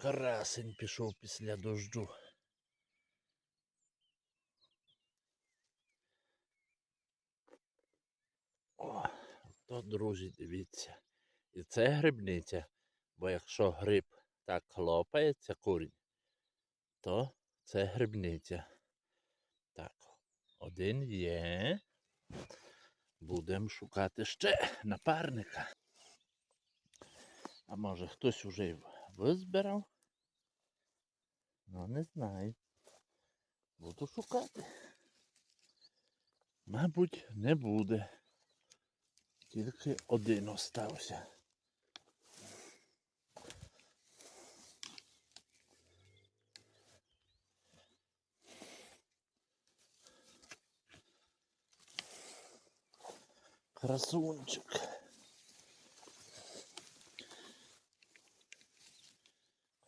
Красень пішов після дождю. О, то, друзі, дивіться. І це грибниця. Бо якщо гриб так хлопається корінь, то це грибниця. Так, один є. Будемо шукати ще напарника. А може хтось уже визбирав? Ну, не знаю. Буду шукати. Мабуть, не буде. Тільки один остався. Красунчик.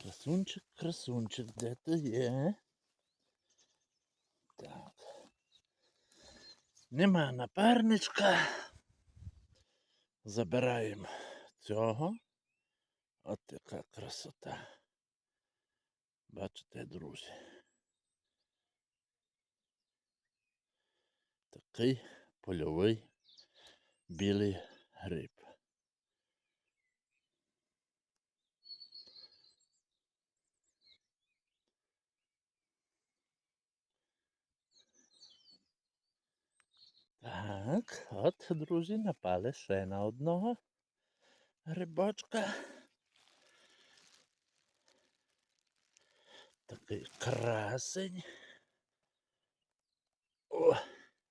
Красунчик, красунчик, де ти є? Так. Нема напарничка. Забираємо цього. От така красота. Бачите, друзі. Такий польовий білий гриб. Так, от, друзі, напали ще на одного грибочка. Такий красень. О,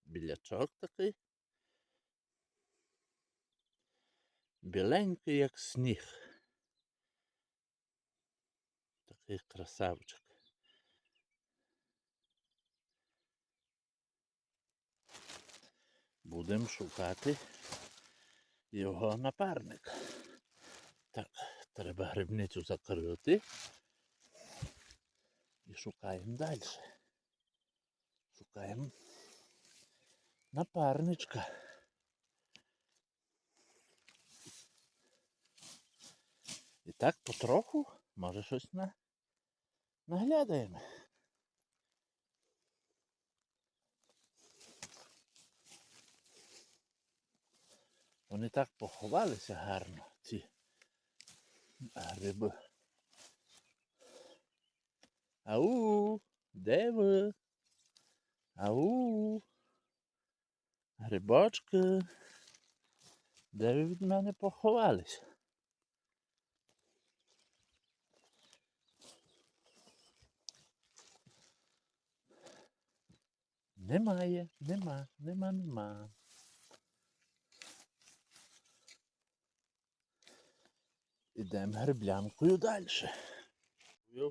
білячок такий. Біленький, як сніг. Такий красавчик. Будемо шукати його напарника. Так, треба грибницю закрити. І шукаємо далі. Шукаємо напарничка. І так потроху, може щось на... наглядаємо. Вони так поховалися гарно, ці гриби. Ау, де ви? Ау. Грибочки. Де ви від мене поховались? Немає, нема, нема, нема. Ідемо гриблянкою далі.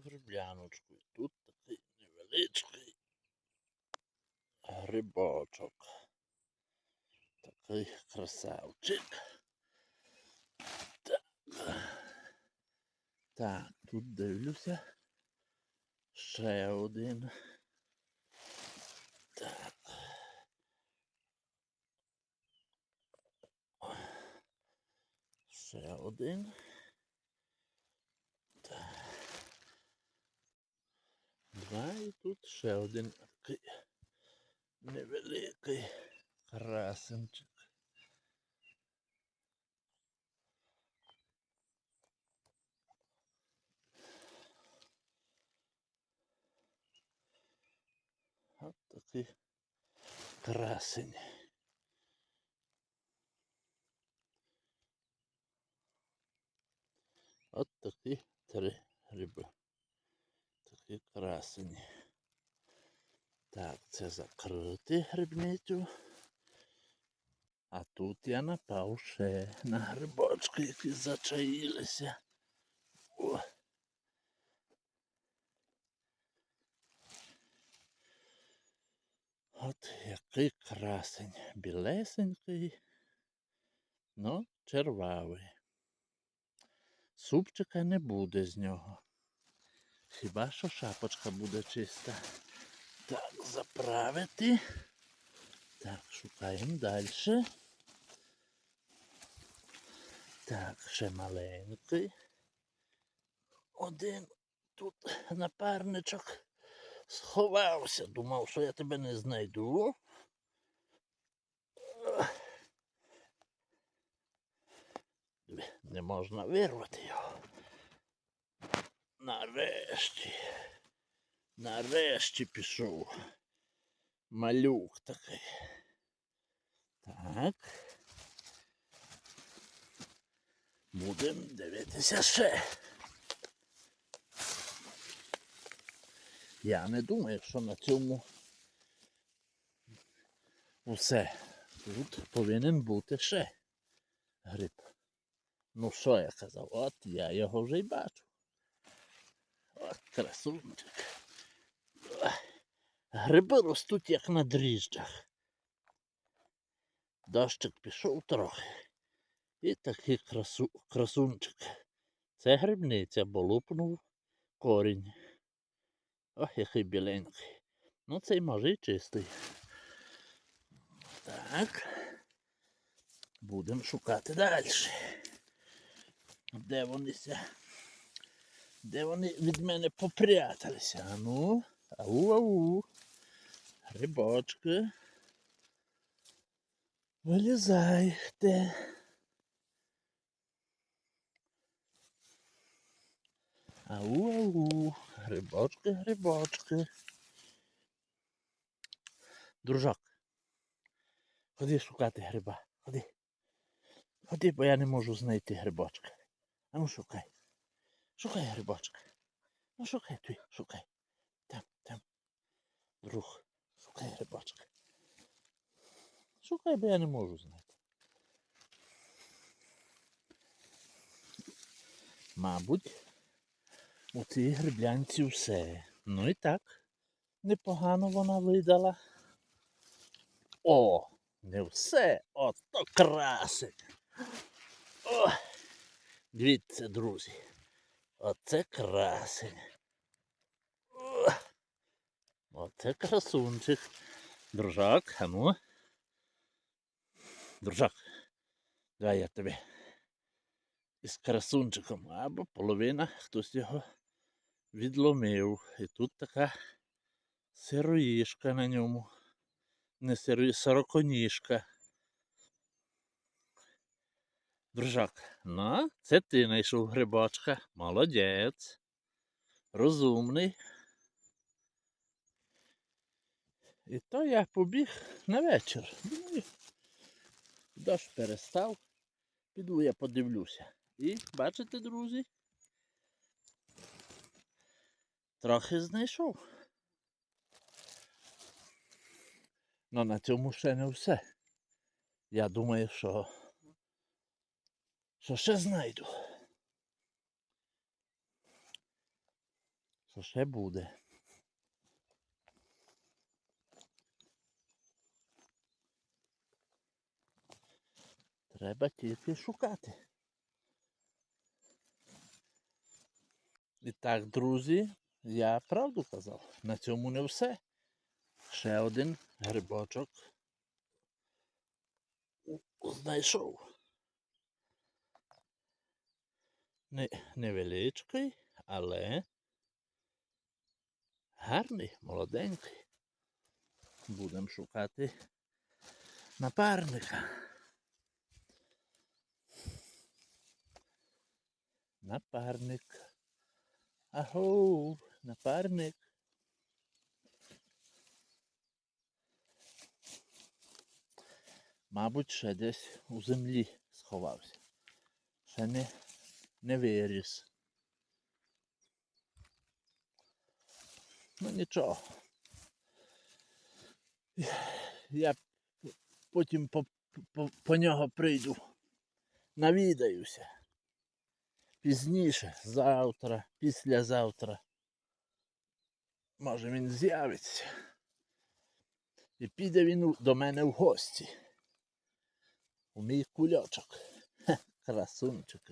Грибляночку. Тут такий невеличкий грибочок. Такий красавчик. Так. Так, тут дивлюся. Ще один. Так. Ще один. Два і тут ще один такий невеликий красенчик. От такий красень. От такі три гриби. Такі красені. Так, це закрити грибницю. А тут я напав ще на грибочки, які зачаїлися. О. От який красень. Білесенький, но червавий. Супчика не буде з нього. Хіба що шапочка буде чиста. Так, заправити. Так, шукаємо далі. Так, ще маленький. Один тут напарничок сховався. Думав, що я тебе не знайду. Не можна вирвати його. Нарешті. Нарешті пішов. Малюк такий. Так. Будемо дивитися ще. Я не думаю, що на цьому усе. Тут повинен бути ще гриб. Ну що я казав? От я його вже й бачу. От красунчик. Гриби ростуть як на дріжджах. Дощик пішов трохи. І такий красу, красунчик. Це грибниця, бо лупнув корінь. Ох, який біленький. Ну цей може і чистий. Так. Будемо шукати далі. Де вони ся? Де вони від мене попряталися? А ну, ау-ау. Грибочки. Вилізайте. Ау-ау. Грибочки, грибочки. Дружок. Ходи шукати гриба. Ходи. Ходи, бо я не можу знайти грибочка. А ну шукай. Шукай грибочка. Ну шукай твій, шукай. Там, там. Друг, шукай грибочка. Шукай, бо я не можу знайти. Мабуть, у цій гриблянці все. Ну і так. Непогано вона видала. О, не все. Ото красить. О, дивіться, друзі. Оце красень. Оце красунчик. Дружак, а ну. Дружак, давай я тобі із красунчиком, або половина хтось його відломив. І тут така сироїшка на ньому. Не сиро... сороконіжка. Дружак, ну, це ти знайшов грибочка. Молодець. Розумний. І то я побіг на вечір. Думаю, дощ перестав. Піду я подивлюся. І бачите, друзі? Трохи знайшов. Ну на цьому ще не все. Я думаю, що, що ще знайду. Що ще буде. Треба тільки шукати. І так, друзі, я правду казав. На цьому не все. Ще один грибочок знайшов. Не, невеличкий, але гарний, молоденький. Будемо шукати напарника. Напарник. Агоу, напарник. Мабуть, ще десь у землі сховався. Ще не, не виріс. Ну нічого. Я потім по, по, по нього прийду. Навідаюся. Пізніше, завтра, післязавтра. Може він з'явиться. І піде він до мене в гості. У мій кульочок. Хе, красунчик.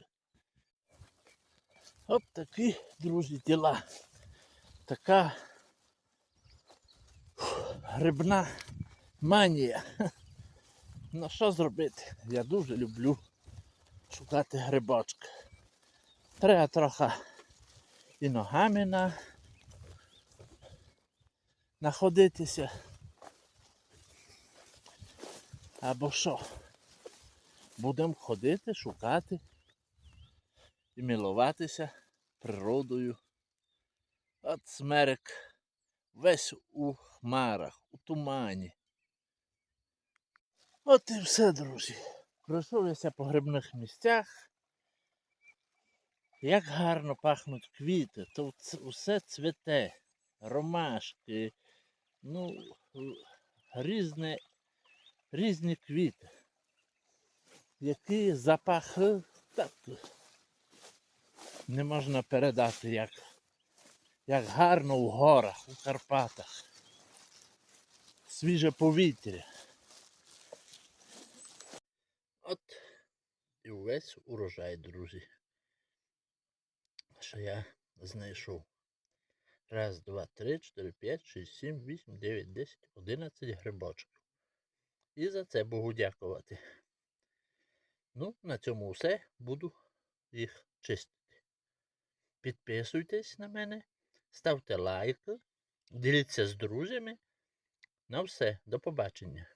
От такі, друзі, діла. Така грибна манія. Ну що зробити? Я дуже люблю шукати грибочки. Треба трохи і ногами на... находитися. Або що? Будемо ходити, шукати і милуватися природою. От смерек весь у хмарах, у тумані. От і все, друзі. Пройшовся по грибних місцях. Як гарно пахнуть квіти, то усе цвіте, ромашки, ну, різне, різні квіти. Які запахи так не можна передати, як, як гарно у горах, у Карпатах. Свіже повітря. От і увесь урожай, друзі. Що я знайшов. Раз, два, три, чотири, п'ять, шість, сім, вісім, дев'ять, десять, одинадцять грибочків. І за це Богу дякувати. Ну, на цьому все. Буду їх чистити. Підписуйтесь на мене, ставте лайки, діліться з друзями. На все, до побачення.